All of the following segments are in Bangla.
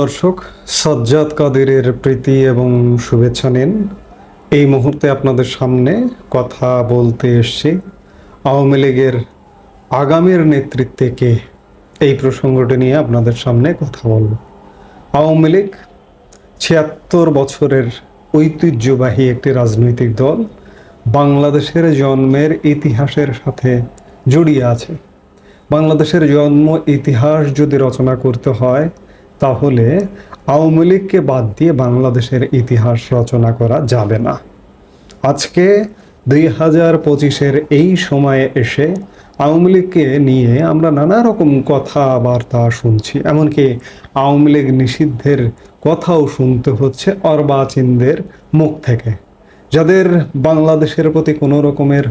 দর্শক, সজ্জাদ কাদেরের প্রীতি এবং শুভেচ্ছা নিন। এই মুহূর্তে আপনাদের সামনে কথা বলতে এসছি আওয়ামী লীগের আগামীর নেতৃত্বে কে? এই প্রসঙ্গটি নিয়ে আপনাদের সামনে কথা বলব। আওয়ামী লীগ ছিয়াত্তর বছরের ঐতিহ্যবাহী একটি রাজনৈতিক দল বাংলাদেশের জন্মের ইতিহাসের সাথে জড়িয়ে আছে। বাংলাদেশের জন্ম ইতিহাস যদি রচনা করতে হয় তাহলে আওয়ামী লীগকে বাদ দিয়ে বাংলাদেশের ইতিহাস রচনা করা যাবে না। আজকে দুই হাজার পঁচিশের এই সময়ে এসে আওয়ামী লীগকে নিয়ে আমরা নানা রকম কথাবার্তা শুনছি, এমনকি আওয়ামী লীগ নিষিদ্ধের কথাও শুনতে হচ্ছে অর্বাচীনদের মুখ থেকে। যাদের বাংলাদেশের প্রতি কোনো রকমের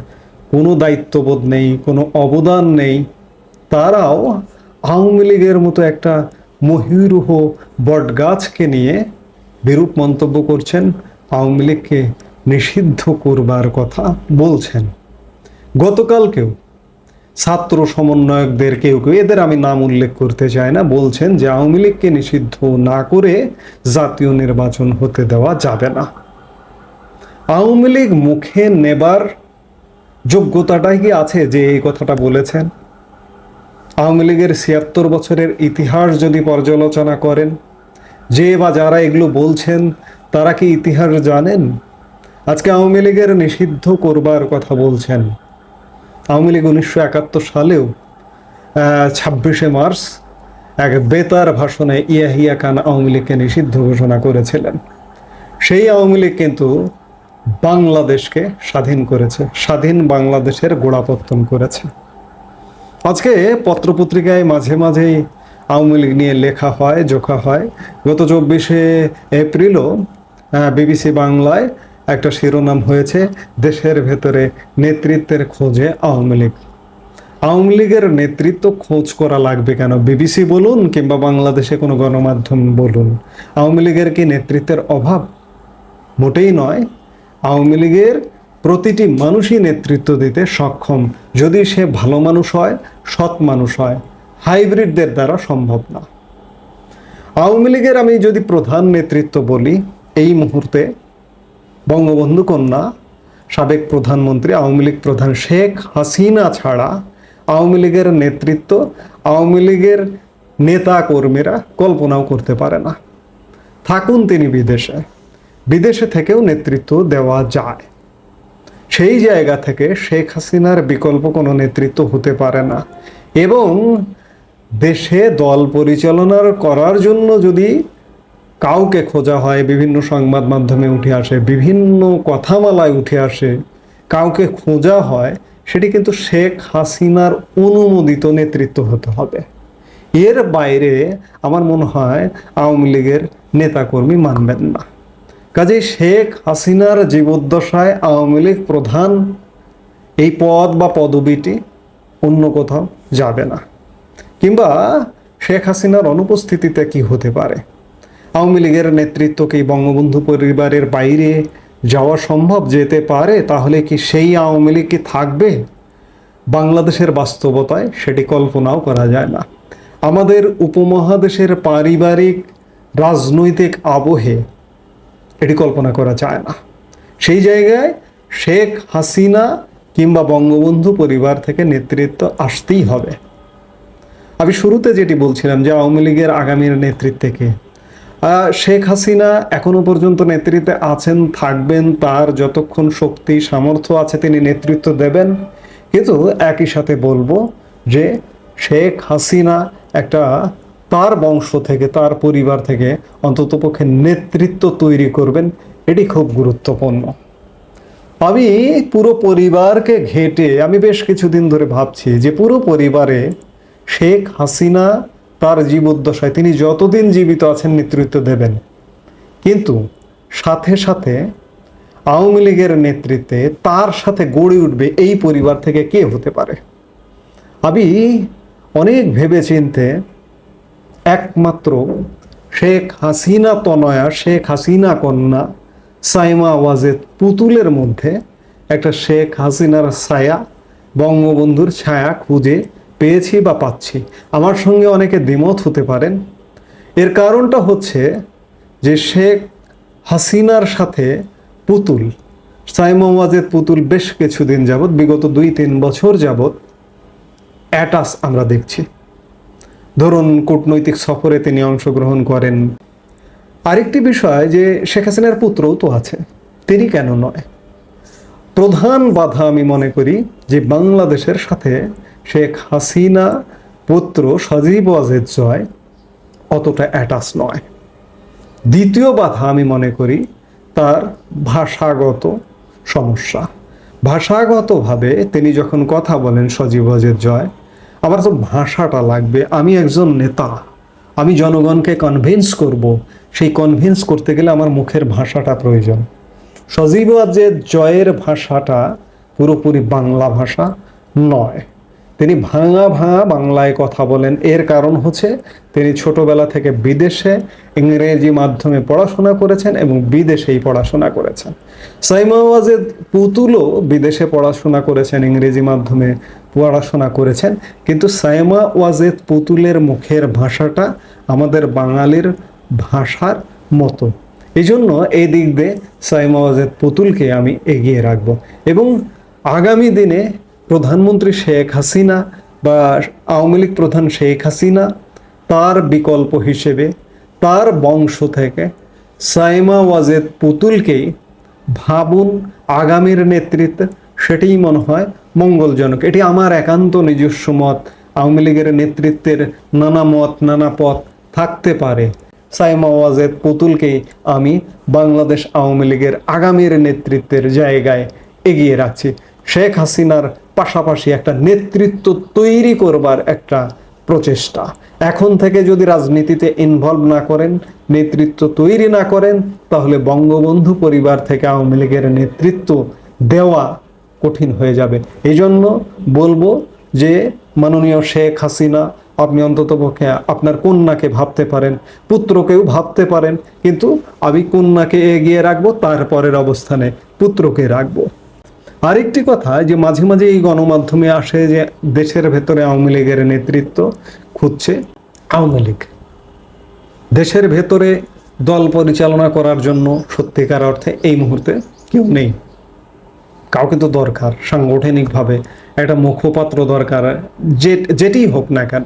কোনো দায়িত্ববোধ নেই, কোনো অবদান নেই, তারাও আওয়ামী লীগের মতো একটা মহিরুহ বটগাছকে নিয়ে বিরূপ মন্তব্য করছেন, আওয়ামী লীগকে নিষিদ্ধ করবার কথা বলছেন। গতকালকেও ছাত্র সমন্বয়কদের কেউ কেউ, এদের আমি নাম উল্লেখ করতে চাই না, বলছেন যে আওয়ামী লীগকে নিষিদ্ধ না করে জাতীয় নির্বাচন হতে দেওয়া যাবে না। আওয়ামী লীগ মুখে নেবার যোগ্যতাটাই কি আছে যে এই কথাটা বলেছেন? আওয়ামী লীগের ছিয়াত্তর বছরের ইতিহাস যদি পর্যালোচনা করেন, যে বা যারা এগুলো বলছেন, তারা কি ইতিহাস জানেন? আজকে আওয়ামী লীগের নিষিদ্ধ করবার কথা বলছেন। আওয়ামী লীগ উনিশশো একাত্তর সালেও ছাব্বিশে মার্চ এক বেতার ভাষণে ইয়াহিয়া খান আওয়ামী লীগকে নিষিদ্ধ ঘোষণা করেছিলেন। সেই আওয়ামী লীগ কিন্তু বাংলাদেশকে স্বাধীন করেছে, স্বাধীন বাংলাদেশের গোড়াপত্তন করেছে। আজকে পত্রপত্রিকায় মাঝে মাঝেই আওয়ামী লীগ নিয়ে লেখা হয়, জোখা হয়। গত চব্বিশে এপ্রিলও বিবিসি বাংলায় একটা শিরোনাম হয়েছে, দেশের ভেতরে নেতৃত্বের খোঁজে আওয়ামী লীগ। আওয়ামী লীগের নেতৃত্ব খোঁজ করা লাগবে কেন? বিবিসি বলুন কিংবা বাংলাদেশে কোনো গণমাধ্যম বলুন, আওয়ামী লীগের কি নেতৃত্বের অভাব? মোটেই নয়। আওয়ামী লীগের প্রতিটি মানুষই নেতৃত্ব দিতে সক্ষম। যদি সে ভালো মানুষ হয়, সৎ মানুষ হয়, হাইব্রিডদের দ্বারা সম্ভব না। আওয়ামী লীগের আমি যদি প্রধান নেতৃত্ব বলি, এই মুহূর্তে বঙ্গবন্ধু কন্যা, সাবেক প্রধানমন্ত্রী, আওয়ামী লীগ প্রধান শেখ হাসিনা ছাড়া আওয়ামী লীগের নেতৃত্ব, আওয়ামী লীগের নেতা কর্মীরা কল্পনাও করতে পারে না। থাকুন তিনি বিদেশে। বিদেশে থেকেও নেতৃত্ব দেওয়া যায়। সেই জায়গা থেকে শেখ হাসিনার বিকল্প কোনো নেতৃত্ব হতে পারে না। এবং দেশে দল পরিচালনার করার জন্য যদি কাউকে খোঁজা হয়, বিভিন্ন সংবাদ মাধ্যমে উঠে আসে, বিভিন্ন কথামালায় উঠে আসে, কাউকে খোঁজা হয়, সেটি কিন্তু শেখ হাসিনার অনুমোদিত নেতৃত্ব হতে হবে। এর বাইরে আমার মনে হয় আওয়ামী লীগের নেতাকর্মী মানবেন না। কাজেই শেখ হাসিনার জীবদ্দশায় আওয়ামী লীগ প্রধান এই পদ বা পদবিটি অন্য কোথাও যাবে না। কিংবা শেখ হাসিনার অনুপস্থিতিতে কি হতে পারে? আওয়ামী লীগের নেতৃত্ব কি বঙ্গবন্ধু পরিবারের বাইরে যাওয়া সম্ভব যেতে পারে? তাহলে কি সেই আওয়ামী লীগ কি থাকবে? বাংলাদেশের বাস্তবতায় সেটি কল্পনাও করা যায় না। আমাদের উপমহাদেশের পারিবারিক রাজনৈতিক আবহে এটি কল্পনা করা যায় না। সেই জায়গায় শেখ হাসিনা কিংবা বঙ্গবন্ধু পরিবার থেকে নেতৃত্ব আসতেই হবে। আমি শুরুতে যেটি বলছিলাম যে আওয়ামী লীগের আগামীর নেতৃত্বে কে? শেখ হাসিনা এখনও পর্যন্ত নেতৃত্বে আছেন, থাকবেন, তার যতক্ষণ শক্তি, সামর্থ্য আছে তিনি নেতৃত্ব দেবেন। কিন্তু একই সাথে বলব যে শেখ হাসিনা একটা তার বংশ থেকে, তার পরিবার থেকে অন্ততপক্ষে নেতৃত্ব তৈরি করবেন, এটি খুব গুরুত্বপূর্ণ। আমি পুরো পরিবারকে ঘেটে, আমি বেশ কিছুদিন ধরে ভাবছি যে পুরো পরিবারে শেখ হাসিনা তার জীবদ্দশায়, তিনি যতদিন জীবিত আছেন নেতৃত্ব দেবেন। কিন্তু সাথে সাথে আওয়ামী লীগের নেতৃত্বে তার সাথে গড়ে উঠবে এই পরিবার থেকে কে হতে পারে? আমি অনেক ভেবে চিনতে একমাত্র শেখ হাসিনা তনয়া, শেখ হাসিনা কন্যা সাইমা ওয়াজেদ পুতুলের মধ্যে একটা শেখ হাসিনার ছায়া, বঙ্গবন্ধুর ছায়া খুঁজে পেয়েছি বা পাচ্ছি। আমার সঙ্গে অনেকে দ্বিমত হতে পারেন। এর কারণটা হচ্ছে যে শেখ হাসিনার সাথে পুতুল, সাইমা ওয়াজেদ পুতুল বেশ কিছুদিন যাবৎ, বিগত দুই তিন বছর যাবৎ অ্যাটাস আমরা দেখছি। ধরুন কূটনৈতিক সফরে তিনি অংশগ্রহণ করেন। আরেকটি বিষয় যে শেখ হাসিনার পুত্রও তো আছে, তিনি কেন নয়? প্রধান বাধা আমি মনে করি যে বাংলাদেশের সাথে শেখ হাসিনা পুত্র সজীব ওয়াজেদ জয় অতটা অ্যাটাচ নয়। দ্বিতীয় বাধা আমি মনে করি তার ভাষাগত সমস্যা। ভাষাগতভাবে তিনি যখন কথা বলেন সজীব ওয়াজেদ জয় আমার তো ভাষাটা লাগবে। আমি একজন নেতা। আমি জনগণকে কনভিন্স করব। সেই কনভিন্স করতে গেলে আমার মুখের ভাষাটা প্রয়োজন। সজীব যে জয়ের ভাষাটা পুরোপুরি বাংলা ভাষা নয়। তিনি ভাঙা ভাঙা বাংলায় কথা বলেন। এর কারণ হচ্ছে তিনি ছোটবেলা থেকে বিদেশে ইংরেজি মাধ্যমে পড়াশোনা করেছেন এবং বিদেশেই পড়াশোনা করেছেন। সাইমা ওয়াজেদ পুতুলও বিদেশে পড়াশোনা করেছেন ইংরেজি মাধ্যমে। পড়াশোনা করেছেন। কিন্তু সাইমা ওয়াজেদ পুতুলের মুখের ভাষাটা আমাদের বাঙালির ভাষার মতো। এই জন্য এই দিক দিয়ে সাইমা ওয়াজেদ পুতুলকে আমি এগিয়ে রাখব। এবং আগামী দিনে প্রধানমন্ত্রী শেখ হাসিনা বা আওয়ামী লীগ প্রধান শেখ হাসিনা তার বিকল্প হিসেবে, তার বংশ থেকে সাইমা ওয়াজেদ পুতুলকেই ভাবুন আগামীর নেতৃত্বে সেটাই মনে হয় মঙ্গলজনক। এটি আমার একান্ত নিজস্ব মত। আওয়ামী লীগের নেতৃত্বের নানা মত, নানা পথ থাকতে পারে। সাইমা ওয়াজেদ পুতুলকে আমি বাংলাদেশ আওয়ামী লীগের আগামীর নেতৃত্বের জায়গায় এগিয়ে রাখছি। শেখ হাসিনার পাশাপাশি একটা নেতৃত্ব তৈরি করবার একটা প্রচেষ্টা। এখন থেকে যদি রাজনীতিতে ইনভলভ না করেন, নেতৃত্ব তৈরি না করেন, তাহলে বঙ্গবন্ধু পরিবার থেকে আওয়ামী লীগের নেতৃত্ব দেওয়া কঠিন হয়ে যাবে। এই জন্য বলব যে মাননীয় শেখ হাসিনা, আপনি অন্তত পক্ষে আপনার কন্যাকে ভাবতে পারেন, পুত্রকেও ভাবতে পারেন, কিন্তু আমি কন্যাকে এগিয়ে রাখব তারপরের অবস্থানে পুত্রকে রাখব। আরেকটি কথা, যে মাঝে মাঝে এই গণমাধ্যমে আসে যে দেশের ভেতরে আওয়ামী লীগের নেতৃত্ব খুঁজছে আওয়ামী লীগ। দেশের ভেতরে দল পরিচালনা করার জন্য সত্যিকার অর্থে এই মুহূর্তে কেউ নেই। কাউকে তো দরকার, সাংগঠনিকভাবে একটা মুখপাত্র দরকার, যে, যেটি হোক না কেন।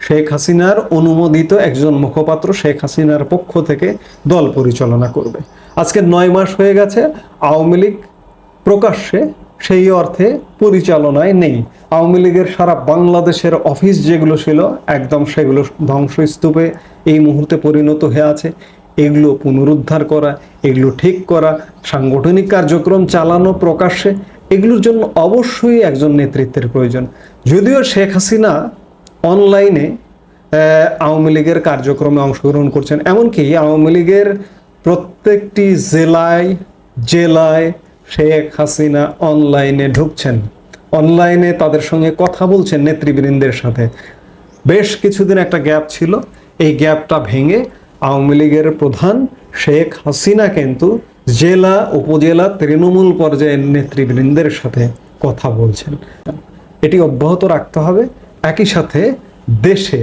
শেখ হাসিনার অনুমোদিত একজন মুখপাত্র শেখ হাসিনার পক্ষ থেকে দল পরিচালনা করবে। আজকে নয় মাস হয়ে গেছে, আওয়ামী লীগ প্রকাশ্যে সেই অর্থে পরিচালনায় নেই। আওয়ামী লীগের সারা বাংলাদেশের অফিস যেগুলো ছিল, একদম সেগুলো ধ্বংসস্তূপে এই মুহূর্তে পরিণত হয়ে আছে। এগুলো পুনরুদ্ধার করা, এগুলো ঠিক করা, সাংগঠনিক কার্যক্রম চালানো প্রকাশ্যে, এগুলোর জন্য অবশ্যই একজন নেতৃত্বের প্রয়োজন। যদিও শেখ হাসিনা অনলাইনে আওয়ামী লীগের কার্যক্রমে অংশগ্রহণ করছেন, এমনকি আওয়ামী লীগের প্রত্যেকটি জেলায় জেলায় শেখ হাসিনা অনলাইনে ঢুকছেন। অনলাইনে তাদের সঙ্গে কথা বলছেন নেতৃবৃন্দের সাথে। বেশ কিছুদিন একটা গ্যাপ ছিল, এই গ্যাপটা ভেঙে আওয়ামী লীগের প্রধান শেখ হাসিনা কিন্তু জেলা, উপজেলা, তৃণমূল পর্যায়ের নেতৃবৃন্দের সাথে কথা বলছেন। এটি অব্যাহত রাখতে হবে। একই সাথে দেশে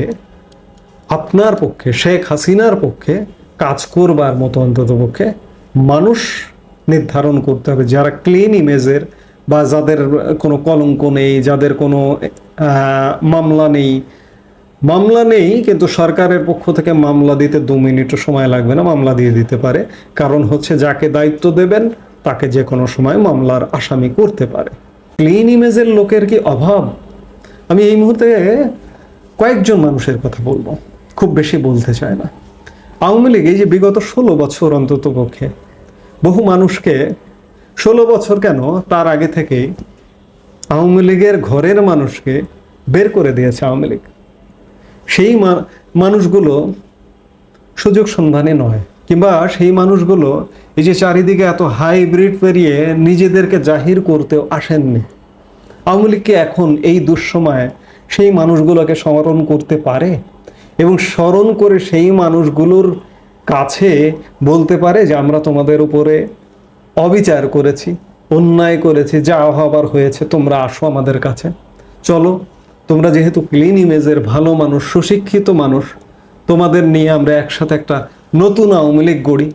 আপনার পক্ষে, শেখ হাসিনার পক্ষে কাজ করবার মতো অন্তত পক্ষে মানুষ নির্ধারণ করতে হবে। যারা ক্লিন ইমেজের বা যাদের কোনো কলঙ্ক নেই, যাদের কোনো মামলা নেই মামলা নেই, কিন্তু সরকারের পক্ষ থেকে মামলা দিতে দু মিনিটও সময় লাগবে না, মামলা দিয়ে দিতে পারে। কারণ হচ্ছে যাকে দায়িত্ব দেবেন, তাকে যে কোনো সময় মামলার আসামি করতে পারে। ক্লিন ইমেজের লোকের কি অভাব? আমি এই মুহূর্তে কয়েকজন মানুষের কথা বলব, খুব বেশি বলতে চায় না। আওয়ামী লীগ এই যে বিগত ষোলো বছর অন্তত পক্ষে বহু মানুষকে ষোলো বছর কেন তার আগে থেকেই আওয়ামী লীগের ঘরের মানুষকে বের করে দিয়েছে আওয়ামী লীগ? সেই মানুষগুলো সুযোগ সন্ধানে নয়। কিংবা সেই মানুষগুলো এই যে চারিদিকে এত হাইব্রিড পেরিয়ে নিজেদেরকে জাহির করতেও আসেননি। আওয়ামী লীগকে এখন এই দুঃসময়ে সেই মানুষগুলোকে স্মরণ করতে পারে? এবং স্মরণ করে সেই মানুষগুলোর কাছে বলতে পারে যে, আমরা তোমাদের উপরে অবিচার করেছি, অন্যায় করেছি, যা হবার হয়েছে, তোমরা আসো আমাদের কাছে। চলো তোমরা যেহেতু ক্লিন ইমেজের ভালো মানুষ, সুশিক্ষিত মানুষ, তোমাদের নিয়ে আমরা একসাথে একটা নতুন আওয়ামী লীগ গড়ি।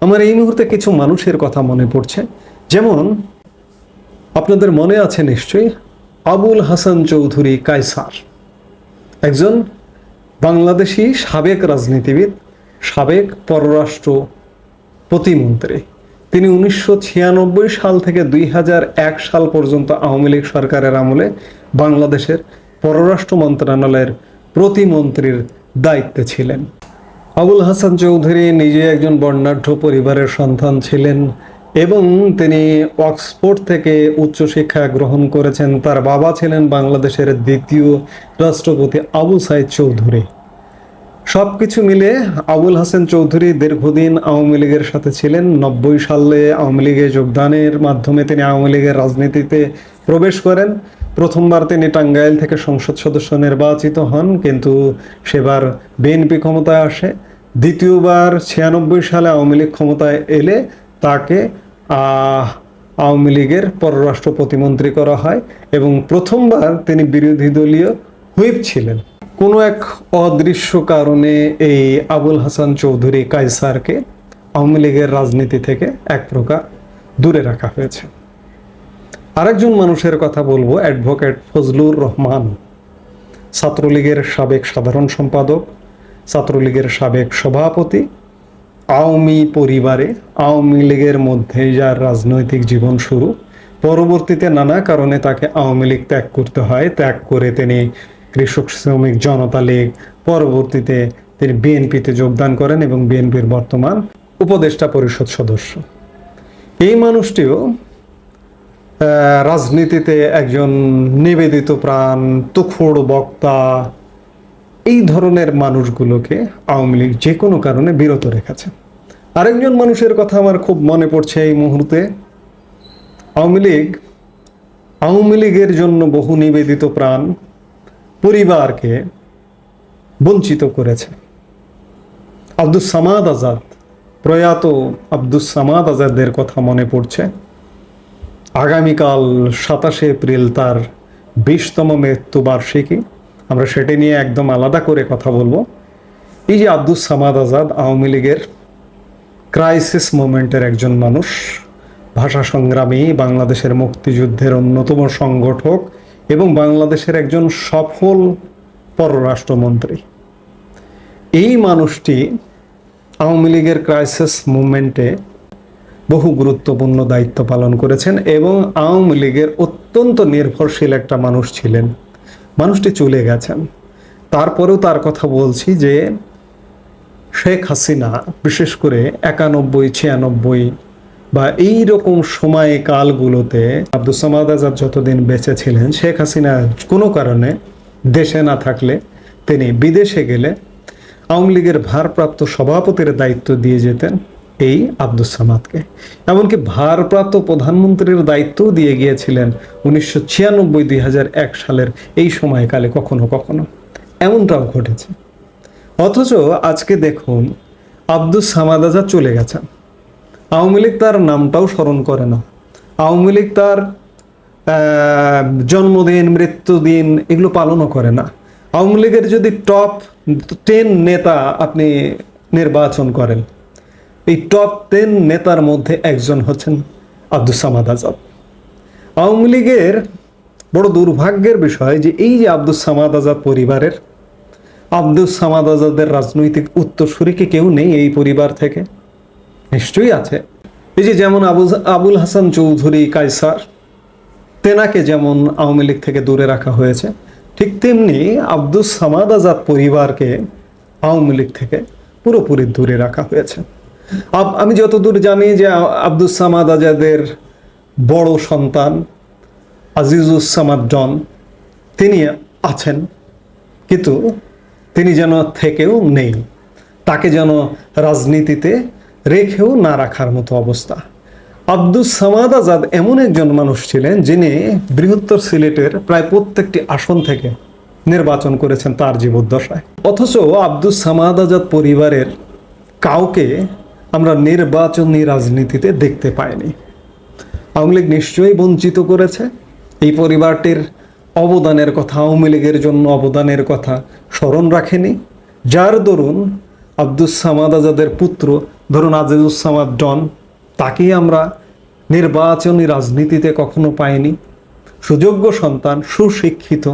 আমার এই মুহূর্তে কিছু মানুষের কথা মনে পড়ছে। যেমন, আপনাদের মনে আছে নিশ্চয়ই আবুল হাসান চৌধুরী কায়সার। একজন বাংলাদেশি সাবেক রাজনীতিবিদ, সাবেক পররাষ্ট্র প্রতিমন্ত্রী। তিনি উনিশশো ছিয়ানব্বই সাল থেকে দুই হাজার এক সাল পর্যন্ত আওয়ামী লীগ সরকারের আমলে বাংলাদেশের পররাষ্ট্র মন্ত্রণালয়ের প্রতিমন্ত্রীর দায়িত্বে ছিলেন। আবুল হাসান চৌধুরী নিজে একজন বর্ণাঢ্য পরিবারের সন্তান ছিলেন এবং তিনি অক্সফোর্ড থেকে উচ্চশিক্ষা গ্রহণ করেছেন। তার বাবা ছিলেন বাংলাদেশের দ্বিতীয় রাষ্ট্রপতি আবু সাইদ চৌধুরী। সব কিছু মিলে আবুল হাসান চৌধুরী দীর্ঘদিন আওয়ামী লীগের সাথে ছিলেন। নব্বই সালে আওয়ামী লীগে যোগদানের মাধ্যমে তিনি আওয়ামী লীগের রাজনীতিতে প্রবেশ করেন। প্রথমবার তিনি টাঙ্গাইল থেকে সংসদ সদস্য নির্বাচিত হন, কিন্তু সেবার বিএনপি ক্ষমতায় আসে। দ্বিতীয়বার ছিয়ানব্বই সালে আওয়ামী লীগ ক্ষমতায় এলে তাকে আওয়ামী লীগের পররাষ্ট্র প্রতিমন্ত্রী করা হয় এবং প্রথমবার তিনি বিরোধী দলীয় হুইপ ছিলেন। কোনো এক অদৃশ্য কারণে এই আবুল হাসান চৌধুরী কায়সারকে আওয়ামী লীগের রাজনীতি থেকে এক প্রকার দূরে রাখা হয়েছে। আরেকজন মানুষের কথা বলব অ্যাডভোকেট ফজলুর রহমান। ছাত্রলীগের সাবেক সাধারণ সম্পাদক, ছাত্রলীগের সাবেক সভাপতি, আওয়ামী পরিবারে, আওয়ামী লীগের মধ্যে যার রাজনৈতিক জীবন শুরু। পরবর্তীতে নানা কারণে তাকে আওয়ামী লীগ ত্যাগ করতে হয়। ত্যাগ করে তিনি কৃষক, শ্রমিক, জনতা লীগ, পরবর্তীতে তিনি বিএনপিতে যোগদান করেন এবং বিএনপির বর্তমান উপদেষ্টা পরিষদ সদস্য। এই মানুষটিও রাজনীতিতে একজন নিবেদিত প্রাণ, তুখোড় বক্তা, এই ধরনের মানুষগুলোকে আওয়ামী লীগ যে কোনো কারণে বিরত রেখেছে। আরেকজন মানুষের কথা আমার খুব মনে পড়ছে এই মুহূর্তে। আওয়ামী লীগ, আওয়ামী লীগের জন্য বহু নিবেদিত প্রাণ পরিবারকে বঞ্চিত করেছে। আব্দুস সামাদ আজাদ, প্রয়াত আব্দুস সামাদ আজাদের কথা মনে পড়ছে। আগামীকাল সাতাশে এপ্রিল তার বিশতম মৃত্যুবার্ষিকী আমরা সেটি নিয়ে একদম আলাদা করে কথা বলব। এই যে আব্দুস সামাদ আজাদ আওয়ামী লীগের ক্রাইসিস মোমেন্টের একজন মানুষ, ভাষা সংগ্রামী, বাংলাদেশের মুক্তিযুদ্ধের অন্যতম সংগঠক এবং বাংলাদেশের একজন সফল পররাষ্ট্রমন্ত্রী। এই মানুষটি আওয়ামী লীগের ক্রাইসিস মুভমেন্টে বহু গুরুত্বপূর্ণ দায়িত্ব পালন করেছেন এবং আওয়ামী লীগের অত্যন্ত নির্ভরশীল একটা মানুষ ছিলেন। মানুষটি চলে গেছেন। তারপরেও তার কথা বলছি যে শেখ হাসিনা, বিশেষ করে একানব্বই, ছিয়ানব্বই বা এই রকম সময় কালগুলোতে আব্দুল সামাদ আজাদ যতদিন বেঁচে ছিলেন, শেখ হাসিনা কোনো কারণে দেশে না থাকলে তিনি বিদেশে গেলে আওয়ামী লীগের ভারপ্রাপ্ত সভাপতির দায়িত্ব দিয়ে যেতেন। এই আব্দুস সামাদকে। এমনকি ভারপ্রাপ্ত প্রধানমন্ত্রীর দায়িত্বও দিয়ে গিয়েছিলেন উনিশশো ছিয়ানব্বই দুই হাজার এক সালের এই সময়কালে কখনো কখনো। এমনটাও ঘটেছে। অথচ আজকে দেখুন, আব্দুস সামাদ আজাদ চলে গেছেন। আওয়ামী লীগ তার নামটাও স্মরণ করে না। আওয়ামী লীগ তার জন্মদিন, মৃত্যুদিন এগুলো পালনও করে না। আওয়ামী লীগের যদি টপ টেন নেতা আপনি নির্বাচন করেন এই টপ টেন নেতার মধ্যে একজন হচ্ছেন আব্দুস সামাদ আজাদ আওয়ামী লীগের বড় দুর্ভাগ্যের বিষয় যে এই যে আব্দুস সামাদ আজাদ পরিবারের আব্দুস সামাদ আজাদের রাজনৈতিক উত্তরসূরি কি কেউ নেই এই পরিবার থেকে। নিশ্চয়ই আছে। এই যে যেমন আবু আবুল হাসান চৌধুরী কায়সার, তেনাকে যেমন আওয়ামী লীগ থেকে দূরে রাখা হয়েছে, ঠিক তেমনি আব্দুস সামাদ আজাদ পরিবারকে আওয়ামী লীগ থেকে পুরোপুরি দূরে রাখা হয়েছে। আমি যতদূর জানি যে আ- আব্দুস সামাদ আজাদের বড় সন্তান, আজিজুস সামাদ ডন তিনি আছেন, কিন্তু তিনি যেন থেকেও নেই। তাকে যেন রাজনীতিতে রেখেও না রাখার মতো অবস্থা। আব্দুস সামাদ আজাদ এমন একজন মানুষ ছিলেন যিনি বৃহত্তর সিলেটের প্রায় প্রত্যেকটি আসন থেকে নির্বাচন করেছেন তার জীবদ্দশায়। অথচ আব্দুস সামাদ আজাদ পরিবারের কাউকে আমরা নির্বাচনী রাজনীতিতে দেখতে পাইনি। আওয়ামী লীগ নিশ্চয়ই বঞ্চিত করেছে। এই পরিবারটির অবদানের কথা, আওয়ামী লীগের জন্য অবদানের কথা স্মরণ রাখেনি। যার দরুন আব্দুস সামাদ আজাদের পুত্র, ধরুন আজিজুস সামাদ ডন তাকেই আমরা নির্বাচনী রাজনীতিতে কখনো পাইনি। সুযোগ্য সন্তান, সুশিক্ষিত।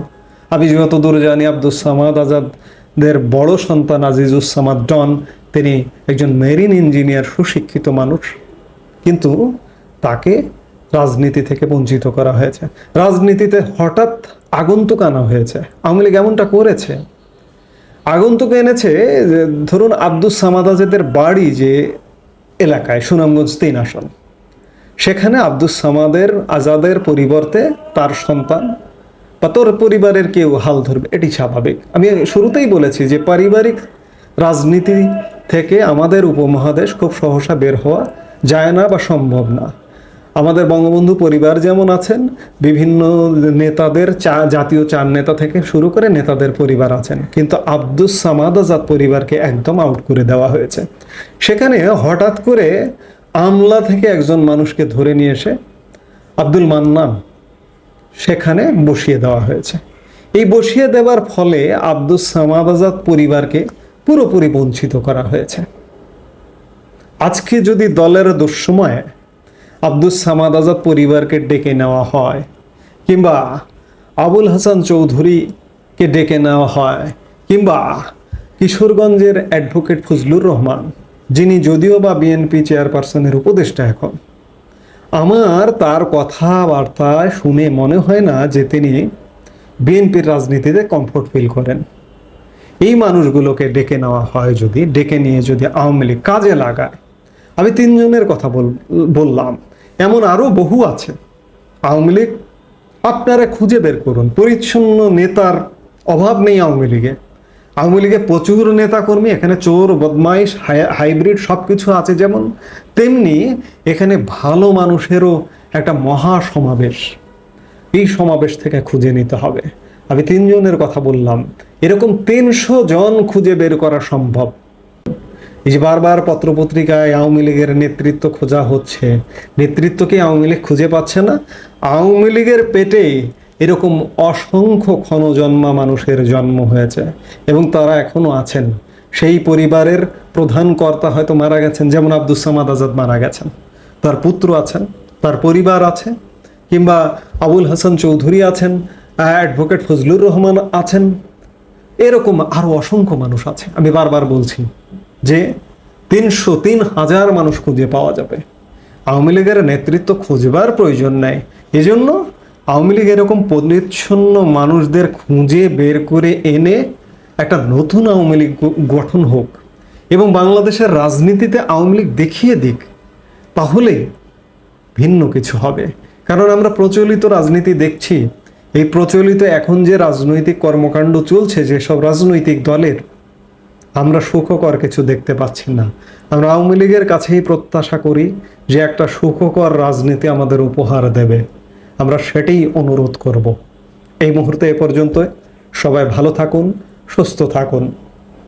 আমি যত দূর জানি আব্দুস সামাদ আজাদের বড় সন্তান আজিজুসামাদ ডন তিনি একজন মেরিন ইঞ্জিনিয়ার সুশিক্ষিত মানুষ। কিন্তু তাকে রাজনীতি থেকে বঞ্চিত করা হয়েছে। রাজনীতিতে হঠাৎ আগন্তুক আনা হয়েছে। আওয়ামী লীগ এমনটা করেছে। আগন্তুক এনেছে যে, ধরুন আব্দুস সামাদ আজাদের বাড়ি যে এলাকায়, সুনামগঞ্জ তিন আসন। সেখানে আব্দুস সামাদের, আজাদের পরিবর্তে তার সন্তান বা তোর পরিবারের কেউ হাল ধরবে, এটি স্বাভাবিক। আমি শুরুতেই বলেছি যে, পারিবারিক রাজনীতি থেকে আমাদের উপমহাদেশ খুব সহসা বের হওয়া যায় না বা সম্ভব না। আমাদের বঙ্গবন্ধু পরিবার যেমন আছেন, বিভিন্ন নেতাদের চা, জাতীয় চার নেতা থেকে শুরু করে নেতাদের পরিবার আছেন। কিন্তু আব্দুস সামাদ আজাদ পরিবারকে একদম আউট করে দেওয়া হয়েছে। সেখানে হঠাৎ করে আমলা থেকে একজন মানুষকে ধরে নিয়ে এসে আব্দুল মান্নান সেখানে বসিয়ে দেওয়া হয়েছে। এই বসিয়ে দেওয়ার ফলে আব্দুস সামাদ আজাদ পরিবারকে পুরোপুরি বঞ্চিত করা হয়েছে। আজকে যদি দলের দুঃসময়ে আব্দুস সামাদ আজাদ পরিবারকে ডেকে নেওয়া হয়, কিংবা আবুল হাসান চৌধুরীকে ডেকে নেওয়া হয়, কিংবা কিশোরগঞ্জের অ্যাডভোকেট ফজলুর রহমান, যিনি যদিও বা বিএনপি চেয়ারপারসনের উপদেষ্টা এখন, আমার তার কথাবার্তায় শুনে মনে হয় না যে তিনি বিএনপির রাজনীতিতে কমফোর্ট ফিল করেন। এই মানুষগুলোকে ডেকে নেওয়া হয় যদি, ডেকে নিয়ে যদি আওয়ামী লীগ কাজে লাগায়। আমি তিনজনের কথা বল, বললাম। এমন আরও বহু আছে। আওয়ামী লীগ, আপনারা খুঁজে বের করুন। পরিচ্ছন্ন নেতার অভাব নেই আওয়ামী লীগে। আওয়ামী লীগে প্রচুর নেতাকর্মী, এখানে চোর, বদমাইশ হাই- হাইব্রিড সব কিছু আছে যেমন, তেমনি এখানে ভালো মানুষেরও একটা মহা সমাবেশ এই সমাবেশ থেকে খুঁজে নিতে হবে। আমি তিনজনের কথা বললাম। এরকম তিনশো জন খুঁজে বের করা সম্ভব। এই যে বারবার পত্রপত্রিকায় আওয়ামী লীগের নেতৃত্ব খোঁজা হচ্ছে নেতৃত্বকে আওয়ামী লীগ খুঁজে পাচ্ছে না? আওয়ামী লীগের পেটে এরকম অসংখ্য ক্ষণজন্মা মানুষের জন্ম হয়েছে এবং তারা এখনও আছেন। সেই পরিবারের প্রধান কর্তা হয়তো মারা গেছেন, যেমন আব্দুস সামাদ আজাদ মারা গেছেন। তার পুত্র আছেন, তার পরিবার আছে, কিংবা আবুল হাসান চৌধুরী আছেন, অ্যাডভোকেট ফজলুর রহমান আছেন এরকম আরও অসংখ্য মানুষ আছে। আমি বারবার বলছি যে তিনশো তিন হাজার মানুষ খুঁজে পাওয়া যাবে। আওয়ামী লীগের নেতৃত্ব খুঁজবার প্রয়োজন নেই। এজন্য আওয়ামী লীগ এরকম পরিচ্ছন্ন মানুষদের খুঁজে বের করে এনে একটা নতুন আওয়ামী লীগ গঠন হোক এবং বাংলাদেশের রাজনীতিতে আওয়ামী লীগ দেখিয়ে দিক তাহলে ভিন্ন কিছু হবে। কারণ আমরা প্রচলিত রাজনীতি দেখছি এই প্রচলিত এখন যে রাজনৈতিক কর্মকাণ্ড চলছে, যেসব রাজনৈতিক দলের আমরা সুখকর কিছু দেখতে পাচ্ছি না। আমরা আওয়ামী লীগের কাছেই প্রত্যাশা করি যে একটা সুখকর রাজনীতি আমাদের উপহার দেবে। আমরা সেটাই অনুরোধ করব। এই মুহূর্তে এ পর্যন্ত সবাই ভালো থাকুন, সুস্থ থাকুন।